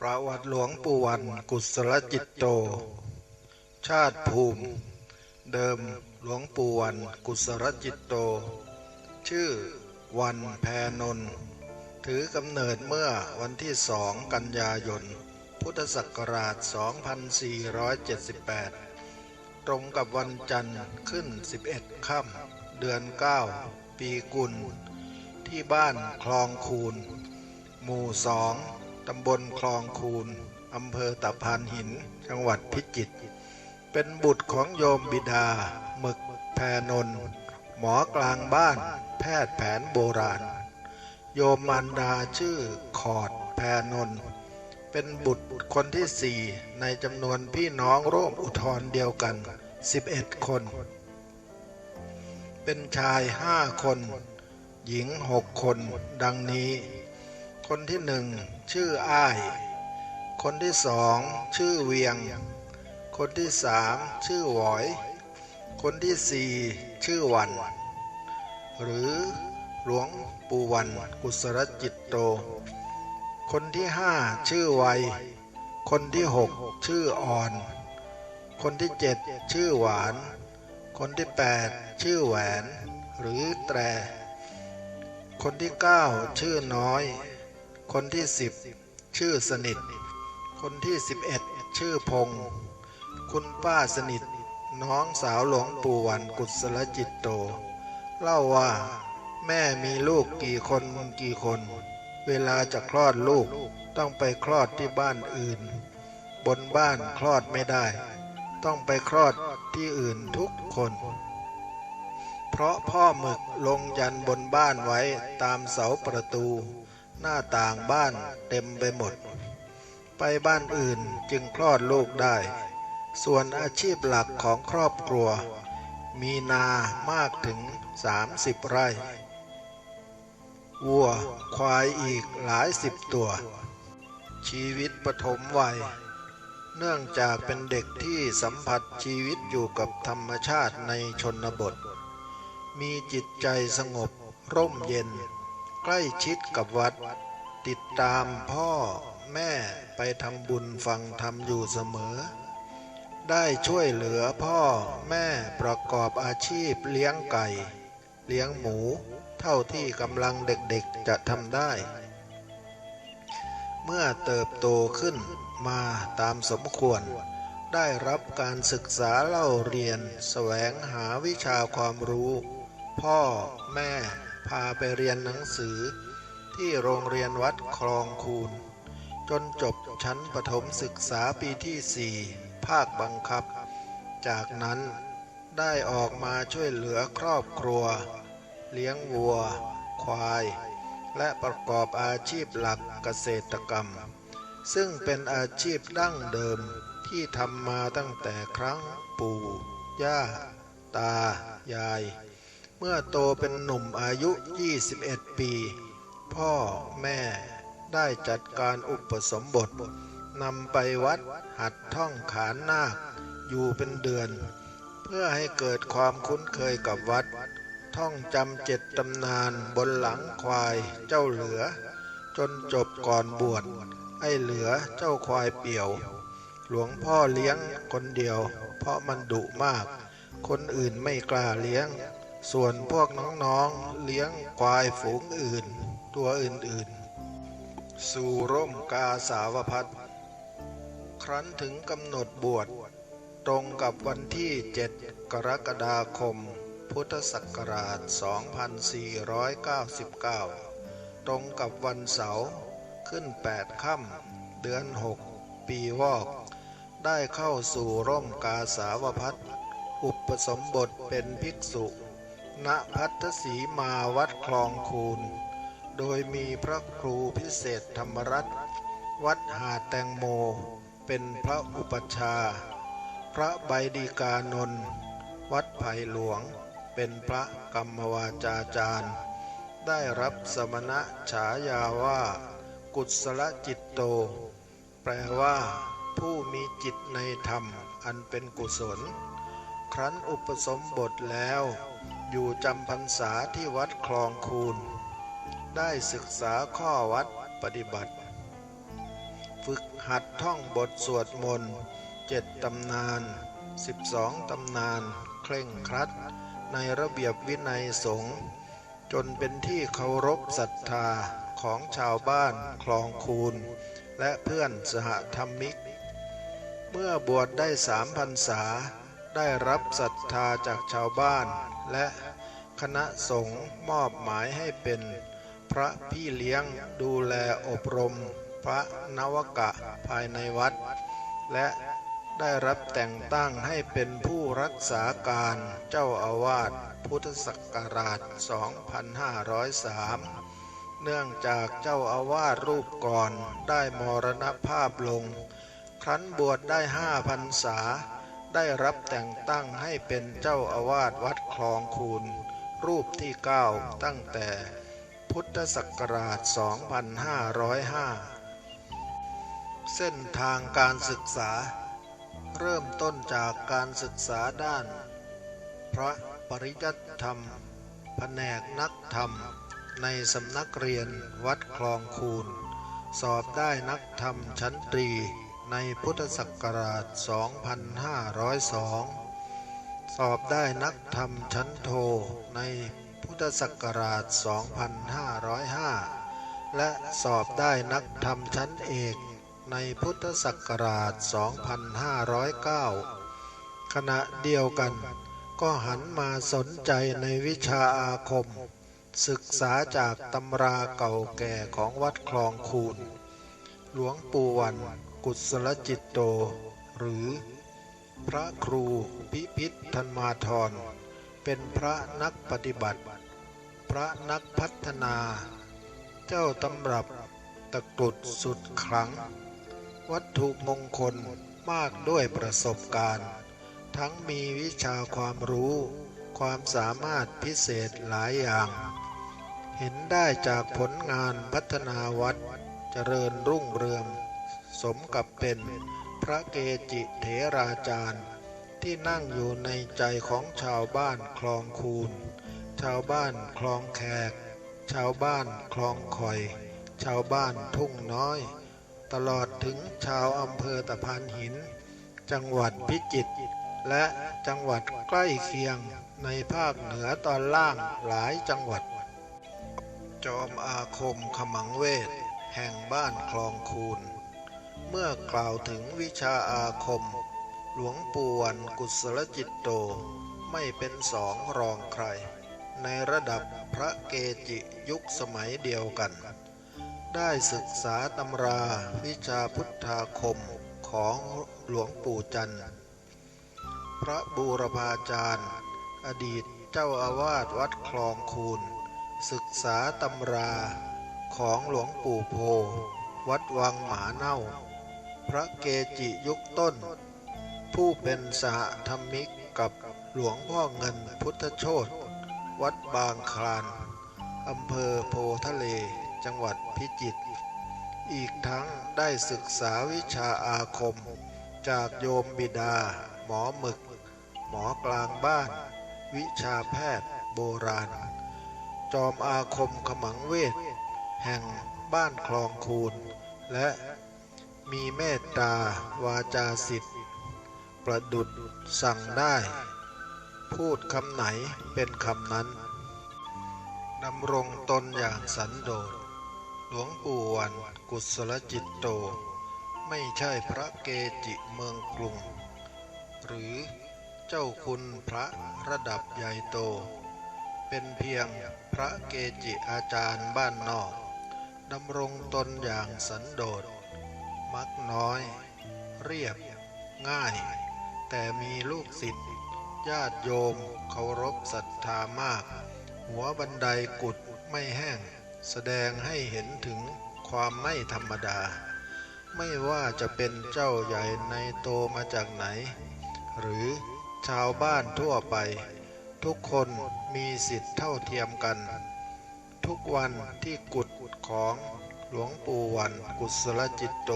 ประวัติหลวงปู่วันกุศลจิตโต ชาติภูมิ เดิมหลวงปู่วันกุศลจิตโต ชื่อวันแพนน ถือกำเนิดเมื่อวันที่สองกันยายน พุทธศักราช 2478 ตรงกับวันจันทร์ขึ้น 11 ค่ำเดือน 9 ปีกุล ที่บ้านคลองคูน หมู่สอง ตำบลคลองคูนอำเภอตะพานหิน จังหวัดพิจิตร เป็นบุตรของโยมบิดา หมึกแพนน หมอกลางบ้าน แพทย์แผนโบราณ โยมมารดาชื่อขอดแพนน เป็นบุตรคนที่สี่ในจำนวนพี่น้องร่วมอุทธรเดียวกัน 11 คน เป็นชายห้าคน หญิงหกคนดังนี้ คนที่หนึ่งชื่ออ้าย คนที่สองชื่อเวียง คนที่สามชื่อหวอย คนที่สี่ชื่อวัน หรือหลวงปู่วันกุศลจิตโต คนที่ห้าชื่อไวยคนที่หกชื่ออ่อน คนที่เจ็ดชื่อหวาน คนที่แปดชื่อแหวน หรือแตร คนที่เก้าชื่อน้อย คนที่สิบชื่อสนิท คนที่สิบเอ็ดชื่อพง คุณป้าสนิท น้องสาวหลวงปู่วันกุศลจิตโต เล่าว่า แม่มีลูกกี่คนกี่คน เวลาจะคลอดลูกต้องไปคลอดที่บ้านอื่น บนบ้านคลอดไม่ได้ ต้องไปคลอดที่อื่นทุกคน เพราะพ่อหมึกลงยันบนบ้านไว้ตามเสาประตู หน้าต่างบ้านเต็มไปหมด ไปบ้านอื่นจึงคลอดลูกได้ ส่วนอาชีพหลักของครอบครัว มีนามากถึง 30 ไร่ วัวควายอีกหลายสิบตัว ชีวิตปฐมวัย เนื่องจากเป็นเด็กที่สัมผัสชีวิตอยู่กับธรรมชาติในชนบท มีจิตใจสงบร่มเย็น ใกล้ชิดกับวัด ติดตามพ่อแม่ไปทำบุญฟังธรรมอยู่เสมอ ได้ช่วยเหลือพ่อแม่ประกอบอาชีพเลี้ยงไก่ เลี้ยงหมู เท่าที่กำลังเด็กๆจะทำได้ เมื่อเติบโตขึ้นมาตามสมควร ได้รับการศึกษาเล่าเรียน แสวงหาวิชาความรู้ พ่อแม่ พาไปเรียนหนังสือ ที่โรงเรียนวัดคลองคูนจนจบชั้นประถมศึกษาปีที่สี่ภาคบังคับ จากนั้นได้ออกมาช่วยเหลือครอบครัว เลี้ยงวัว ควาย และประกอบอาชีพหลักเกษตรกรรม ซึ่งเป็นอาชีพดั้งเดิมที่ทำมาตั้งแต่ครั้งปู่ ย่า ตา ยาย เมื่อโตเป็นหนุ่มอายุ 21 ปี พ่อแม่ได้จัดการอุปสมบทนำไปวัดหัดท่องขานนาคอยู่เป็นเดือน เพื่อให้เกิดความคุ้นเคยกับวัด ท่องจำเจ็ดตำนานบนหลังควายเจ้าเหลือ จนจบก่อนบวชไอ้เหลือเจ้าควายเปี่ยว หลวงพ่อเลี้ยงคนเดียว เพราะมันดุมาก คนอื่นไม่กล้าเลี้ยง ส่วนพวกน้องๆเลี้ยงควายฝูงอื่น ตัวอื่นๆ สู่ร่มกาสาวพัดครั้นถึงกำหนดบวชตรงกับวันที่ 7 กรกฎาคม พุทธศักราช 2499 ตรงกับวันเสาร์ขึ้น 8 ค่ำเดือน 6 ปีวอก ได้เข้าสู่ร่มกาสาวพัดอุปสมบทเป็นภิกษุ ณพัทสีมาวัดคลองคูน โดยมีพระครูพิเศษธรรมรัตน์วัดหาดแตงโม เป็นพระอุปชา พระใบดีกานนท์วัดไผ่หลวง เป็นพระกรรมวาจาจารย์ ได้รับสมณะฉายาว่า กุศลจิตโต แปลว่าผู้มีจิตในธรรมอันเป็นกุศล ครั้นอุปสมบทแล้ว อยู่จำพรรษาที่วัดคลองคูน ได้ศึกษาข้อวัดปฏิบัติ ฝึกหัดท่องบทสวดมนต์เจ็ดตำนานสิบสองตำนาน เคร่งครัด ในระเบียบวินัยสงฆ์จนเป็นที่เคารพศรัทธาของชาวบ้านคลองคูน และเพื่อนสหธรรมิก เมื่อบวชได้สามพรรษา ได้รับศรัทธาจากชาวบ้าน และคณะสงฆ์มอบหมายให้เป็นพระพี่เลี้ยงดูแลอบรม พระนวกะภายในวัด และได้รับแต่งตั้งให้เป็นผู้รักษาการเจ้าอาวาสพุทธศักราช 2503 เนื่องจากเจ้าอาวาสรูปก่อนได้มรณภาพลง ครั้นบวชได้ห้าพรรษา ได้รับแต่งตั้งให้เป็นเจ้าอาวาสวัดคลองคูนรูปที่ 9 ตั้งแต่พุทธศักราช 2505 เส้นทางการศึกษา เริ่มต้นจากการศึกษาด้าน พระปริยัติธรรม แผนกนักธรรม ในสำนักเรียนวัดคลองคูนสอบได้นักธรรมชั้นตรี ในพุทธศักราช 2502 สอบได้นักธรรมชั้นโทในพุทธศักราช 2505 และสอบได้นักธรรมชั้นเอกในพุทธศักราช 2509 ขณะเดียวกันก็หันมาสนใจในวิชาอาคม ศึกษาจากตำราเก่าแก่ของวัดคลองคูนหลวงปู่วัน กุศลจิตโต หรือ พระครูพิพิธธนมาธร เป็นพระนักปฏิบัติ พระนักพัฒนา เจ้าตำรับตะกรุดสุดขลังวัตถุมงคลมากด้วยประสบการณ์ ทั้งมีวิชาความรู้ ความสามารถพิเศษหลายอย่าง เห็นได้จากผลงานพัฒนาวัดเจริญรุ่งเรือง สมกับเป็นพระเกจิเถราจารย์ ที่นั่งอยู่ในใจของชาวบ้านคลองคูน ชาวบ้านคลองแขก ชาวบ้านคลองคอย ชาวบ้านทุ่งน้อย ตลอดถึงชาวอำเภอตะพานหิน จังหวัดพิจิตรและจังหวัดใกล้เคียงในภาคเหนือตอนล่างหลายจังหวัด จอมอาคมขมังเวท แห่งบ้านคลองคูน เมื่อกล่าวถึงวิชาอาคม หลวงปู่วันกุศลจิตโต ไม่เป็นสองรองใคร ในระดับพระเกจิยุคสมัยเดียวกัน ได้ศึกษาตำราวิชาพุทธาคมของหลวงปู่จันทร์ พระบูรพาจารย์ อดีตเจ้าอาวาสวัดคลองคูนศึกษาตำราของหลวงปู่โพ วัดวังหมาเน่า พระเกจิยุคต้น ผู้เป็นสหธรรมิกกับหลวงพ่อเงินพุทธโชตวัดบางคลานอำเภอโพทะเลจังหวัดพิจิตรอีกทั้งได้ศึกษาวิชาอาคม จากโยมบิดา หมอหมึก หมอกลางบ้าน วิชาแพทย์โบราณ จอมอาคมขมังเวท แห่งบ้านคลองคูนและ มีเมตตาวาจาสิทธิ์ประดุดสั่งได้ พูดคำไหนเป็นคำนั้นดำรงตนอย่างสันโดษ หลวงปู่วันกุศลจิตโต ไม่ใช่พระเกจิเมืองกรุง หรือเจ้าคุณพระระดับใหญ่โต เป็นเพียงพระเกจิอาจารย์บ้านนอกดำรงตนอย่างสันโดษ มักน้อย เรียบ ง่าย แต่มีลูกศิษย์ญาติโยมเคารพศรัทธามาก หัวบันไดกุดไม่แห้ง แสดงให้เห็นถึงความไม่ธรรมดา ไม่ว่าจะเป็นเจ้าใหญ่ในโตมาจากไหน หรือชาวบ้านทั่วไป ทุกคนมีสิทธิ์เท่าเทียมกัน ทุกวันที่กุดของ หลวงปู่วันกุศลจิตโต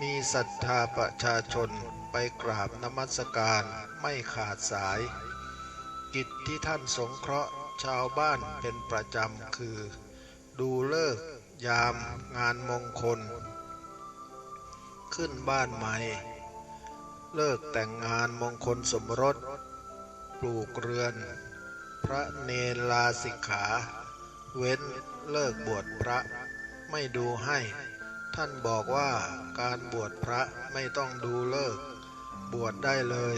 มีศรัทธาประชาชนไปกราบนมัสการไม่ขาดสาย กิจที่ท่านสงเคราะห์ชาวบ้านเป็นประจำคือ ดูเลิกยามงานมงคล ขึ้นบ้านใหม่ เลิกแต่งงานมงคลสมรส ปลูกเรือน พระเนลาสิกขา เว้นเลิกบวชพระ ไม่ดูให้ ท่านบอกว่าการบวชพระไม่ต้องดูเลิก บวชได้เลย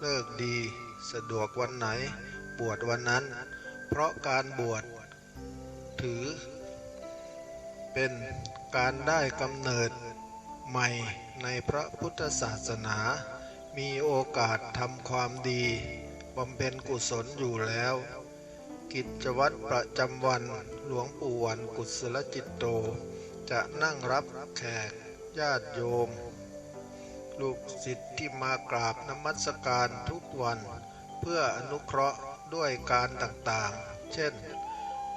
เลิกดี สะดวกวันไหน บวชวันนั้น เพราะการบวชถือ เป็นการได้กำเนิดใหม่ในพระพุทธศาสนา มีโอกาสทำความดีบำเพ็ญกุศลอยู่แล้ว กิจวัตรประจำวันหลวงปู่วันกุศลจิตโต จะนั่งรับแขกญาติโยม ลูกศิษย์ที่มากราบนมัสการทุกวัน เพื่ออนุเคราะห์ด้วยการต่างๆ เช่น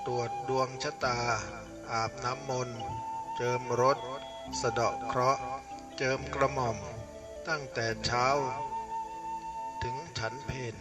ตรวจดวงชะตา อาบน้ำมนต์ เจิมรถ สะเดาะเคราะห์ เจิมกระหม่อม ตั้งแต่เช้า ถึงฉันเพน